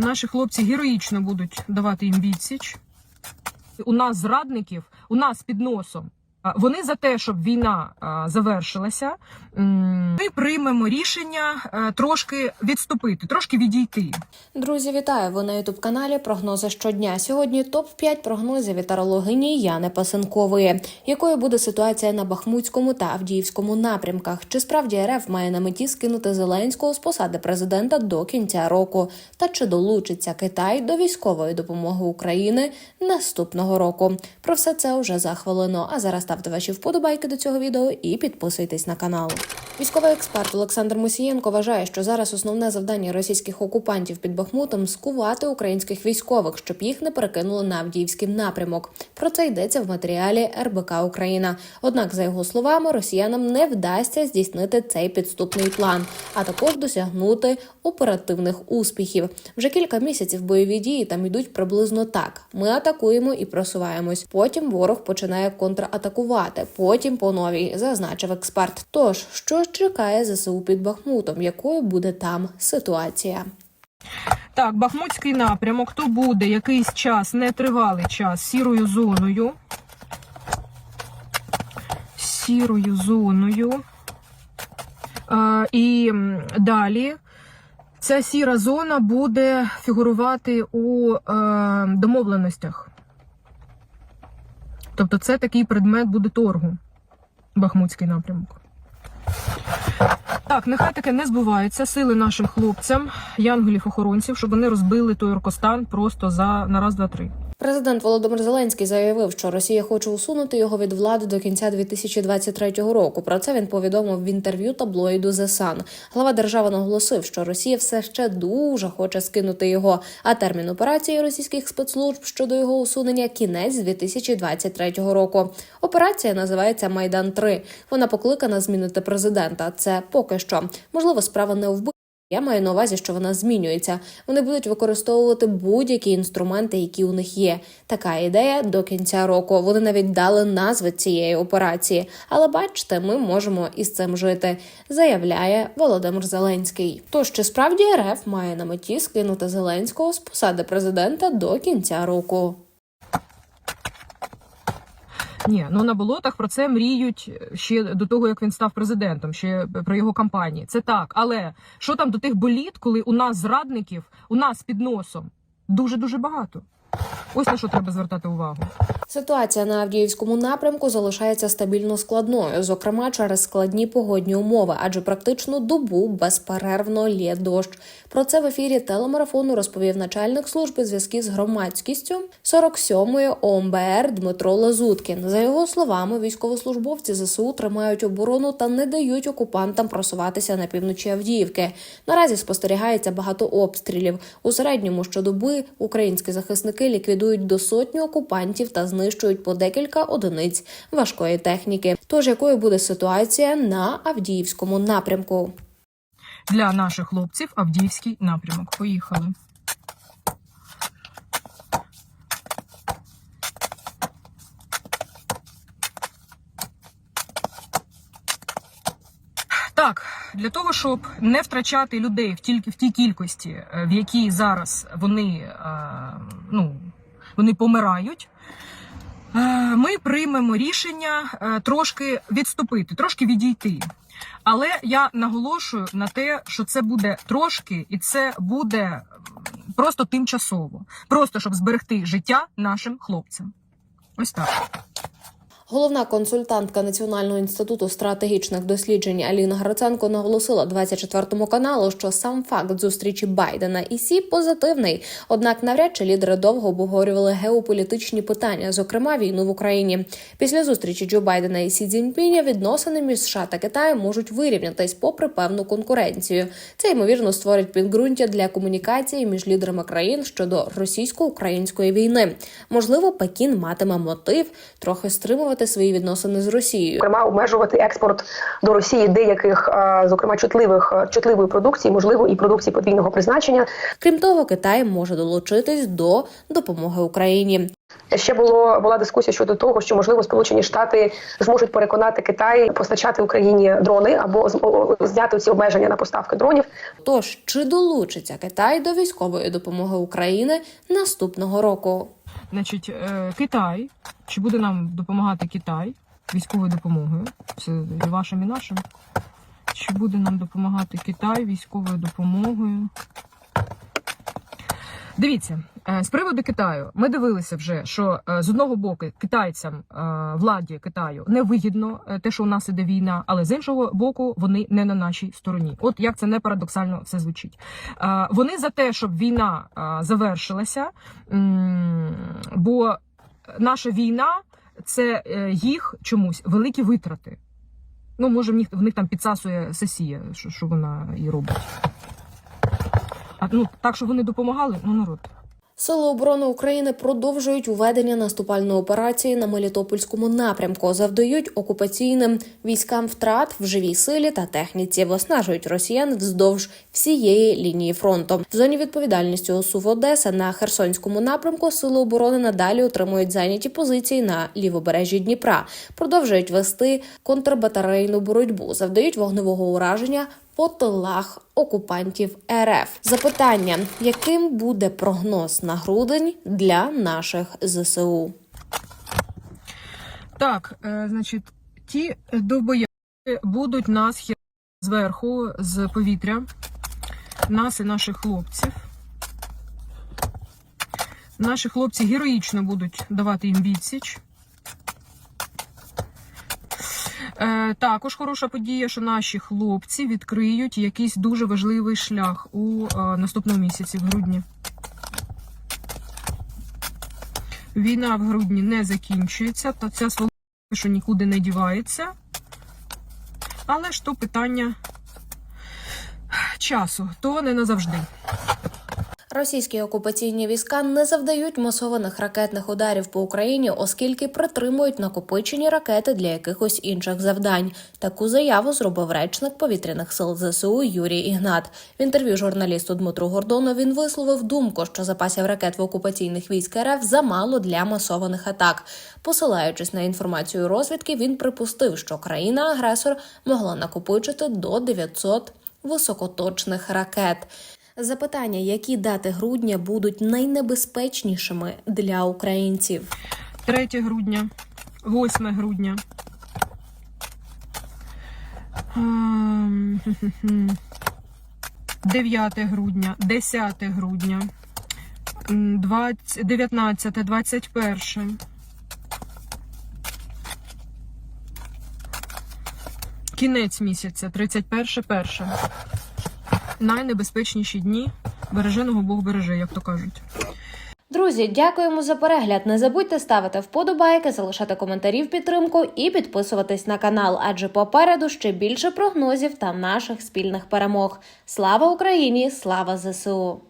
Наші хлопці героїчно будуть давати їм відсіч. У нас зрадників, у нас під носом. Вони за те, щоб війна завершилася. Ми приймемо рішення е, трошки відступити, трошки відійти. Друзі, вітаю! Ви на ютуб каналі Прогнози щодня. Сьогодні топ 5 прогнозів від тарологині Яни Пасенкової. Якою буде ситуація на Бахмутському та Авдіївському напрямках? Чи справді РФ має на меті скинути Зеленського з посади президента до кінця року? Та чи долучиться Китай до військової допомоги України наступного року? Про все це уже за хвилину. А зараз ставте ваші вподобайки до цього відео і підписуйтесь на канал. Військовий експерт Олександр Мусієнко вважає, що зараз основне завдання російських окупантів під Бахмутом скувати українських військових, щоб їх не перекинули на Авдіївський напрямок. Про це йдеться в матеріалі РБК Україна. Однак, за його словами, росіянам не вдасться здійснити цей підступний план, а також досягнути оперативних успіхів. Вже кілька місяців бойові дії там йдуть приблизно так: ми атакуємо і просуваємось. Потім ворог починає контратакувати. Потім по новій, зазначив експерт. Тож що чекає ЗСУ під Бахмутом? Якою буде там ситуація? Так, Бахмутський напрямок то буде якийсь час, нетривалий час, сірою зоною. Сірою зоною. Е, і далі ця сіра зона буде фігурувати у е, домовленостях. Тобто це такий предмет буде торгу. Бахмутський напрямок. Так, нехай таке не збувається. Сили нашим хлопцям, янголів-охоронців, щоб вони розбили той Оркостан просто за на раз, два, три. Президент Володимир Зеленський заявив, що Росія хоче усунути його від влади до кінця 2023 року. Про це він повідомив в інтерв'ю таблоїду The Sun. Глава держави наголосив, що Росія все ще дуже хоче скинути його. А термін операції російських спецслужб щодо його усунення кінець 2023 року. Операція називається Майдан 3 Вона покликана змінити президента. Це поки що можливо справа не в я маю на увазі, що вона змінюється. Вони будуть використовувати будь-які інструменти, які у них є. Така ідея до кінця року. Вони навіть дали назви цієї операції. Але бачите, ми можемо із цим жити, заявляє Володимир Зеленський. Тож чи справді РФ має на меті скинути Зеленського з посади президента до кінця року? Ні, ну на болотах про це мріють ще до того, як він став президентом, ще про його кампанії. Це так. Але що там до тих боліт, коли у нас зрадників, у нас під носом дуже дуже багато. Ось на що треба звертати увагу. Ситуація на Авдіївському напрямку залишається стабільно складною, зокрема через складні погодні умови, адже практично добу безперервно лє дощ. Про це в ефірі телемарафону розповів начальник служби зв'язків з громадськістю 47-ї ОМБР Дмитро Лазуткін. За його словами, військовослужбовці ЗСУ тримають оборону та не дають окупантам просуватися на півночі Авдіївки. Наразі спостерігається багато обстрілів. У середньому щодоби українські захисники ліквідують до сотні окупантів та знищують по декілька одиниць важкої техніки. Тож якою буде ситуація на Авдіївському напрямку? Для наших хлопців Авдіївський напрямок. Поїхали. Так, для того, щоб не втрачати людей тільки в тій кількості, е, в якій зараз вони, е, ну, вони помирають. е, Ми приймемо рішення е, трошки відступити, трошки відійти. Але я наголошую на те, що це буде трошки, і це буде просто тимчасово, просто щоб зберегти життя нашим хлопцям. Ось так. Головна консультантка Національного інституту стратегічних досліджень Аліна Гриценко наголосила 24 каналу, що сам факт зустрічі Байдена і Сі позитивний. Однак, навряд чи лідери довго обговорювали геополітичні питання, зокрема війну в Україні. Після зустрічі Джо Байдена і Сі Цзіньпіня відносини між США та Китаєм можуть вирівнятись попри певну конкуренцію. Це ймовірно створить підґрунтя для комунікації між лідерами країн щодо російсько-української війни. Можливо, Пекін матиме мотив трохи стримувати свої відносини з Росією. зокрема обмежувати експорт до Росії деяких, зокрема чутливих чутливої продукції, можливо, і продукції подвійного призначення. Крім того, Китай може долучитись до допомоги Україні. Ще було була дискусія щодо того, що можливо Сполучені Штати зможуть переконати Китай постачати Україні дрони або зняти ці обмеження на поставки дронів. Тож чи долучиться Китай до військової допомоги України наступного року? Значить, е, Китай, чи буде нам допомагати Китай військовою допомогою? Це і вашим і нашим. Чи буде нам допомагати Китай військовою допомогою? Дивіться, е, з приводу Китаю, ми дивилися вже, що е, з одного боку китайцям е, владі Китаю не вигідно е, те, що у нас іде війна, але з іншого боку, вони не на нашій стороні. От як це не парадоксально все звучить. Вони за те, щоб війна завершилася, бо наша війна це їх чомусь великі витрати. Ну, може, в них, в них там підсасує сесія, що, що вона і робить. А ну так, що вони допомагали, ну народ. Сили оборони України продовжують уведення наступальної операції на Мелітопольському напрямку, завдають окупаційним військам втрат в живій силі та техніці, виснажують росіян вздовж всієї лінії фронту. В зоні відповідальності ОСУВ Одеса на Херсонському напрямку сили оборони надалі отримують зайняті позиції на лівобережжі Дніпра, продовжують вести контрбатарейну боротьбу, завдають вогневого ураження по тилах окупантів РФ. Запитання: яким буде прогноз на грудень для наших ЗСУ? Так, е, значить, ті довбояки будуть нас хі- зверху, з повітря, нас і наших хлопців. Наші хлопці героїчно будуть давати їм відсіч. Е, також хороша подія, що наші хлопці відкриють якийсь дуже важливий шлях у е, наступному місяці, в грудні. Війна в грудні не закінчується, та ця сволота, що нікуди не дівається. Але ж то питання часу, то не назавжди. Російські окупаційні війська не завдають масованих ракетних ударів по Україні, оскільки притримують накопичені ракети для якихось інших завдань. Таку заяву зробив речник повітряних сил ЗСУ Юрій Ігнат. В інтерв'ю журналісту Дмитру Гордону він висловив думку, що запасів ракет в окупаційних військ РФ замало для масованих атак. Посилаючись на інформацію розвідки, він припустив, що країна-агресор могла накопичити до 900 високоточних ракет. Запитання, які дати грудня будуть найнебезпечнішими для українців? 3 грудня, 8 грудня. Ем, 9 грудня, 10 грудня, м, 20, 19, 21. Кінець місяця, 31, перше. Найнебезпечніші дні. Береженого Бог береже, як то кажуть. Друзі, дякуємо за перегляд. Не забудьте ставити вподобайки, залишати коментарі в підтримку і підписуватись на канал, адже попереду ще більше прогнозів та наших спільних перемог. Слава Україні! Слава ЗСУ!